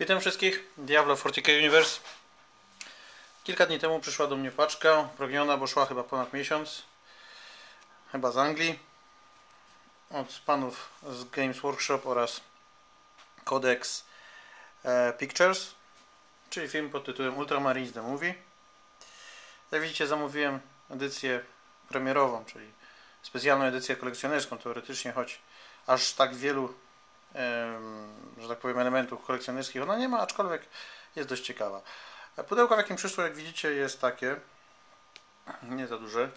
Witam wszystkich, Diablo 40k Universe. Kilka dni temu przyszła do mnie paczka, pragniona, bo szła chyba ponad miesiąc. Chyba z Anglii. Od panów z Games Workshop oraz Codex e, Pictures, czyli film pod tytułem Ultramarines The Movie. Jak widzicie zamówiłem edycję premierową, czyli specjalną edycję kolekcjonerską teoretycznie, choć aż tak wielu że tak powiem, elementów kolekcjonerskich ona nie ma, aczkolwiek jest dość ciekawa. Pudełko, w jakim przyszło, jak widzicie, jest takie, nie za duże.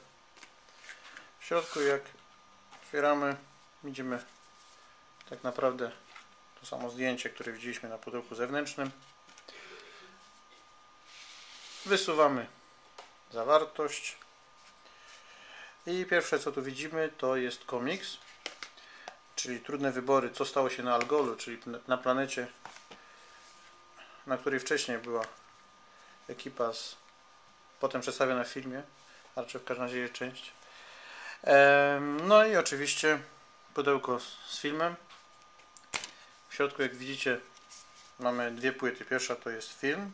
W środku, jak otwieramy, widzimy tak naprawdę to samo zdjęcie, które widzieliśmy na pudełku zewnętrznym. Wysuwamy zawartość. I pierwsze, co tu widzimy, to jest komiks czyli trudne wybory, co stało się na Algolu, czyli na planecie, na której wcześniej była ekipa z, potem przedstawiona w filmie, a raczej w każdym razie część. No i oczywiście pudełko z filmem. W środku, jak widzicie, mamy dwie płyty. Pierwsza to jest film.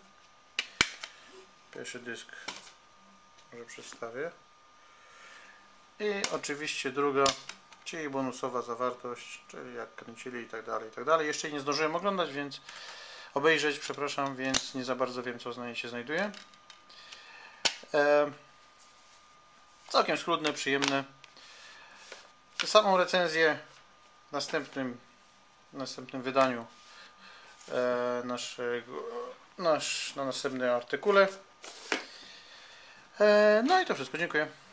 Pierwszy dysk może przedstawię. I oczywiście druga czyli bonusowa zawartość, czyli jak kręcili i tak dalej, i tak dalej. Jeszcze nie zdążyłem oglądać, więc obejrzeć, przepraszam, więc nie za bardzo wiem, co się znajduje. E, całkiem schludne, przyjemne. Samą recenzję w następnym, w następnym wydaniu e, naszego, nasz, na następnym artykule. E, no i to wszystko, dziękuję.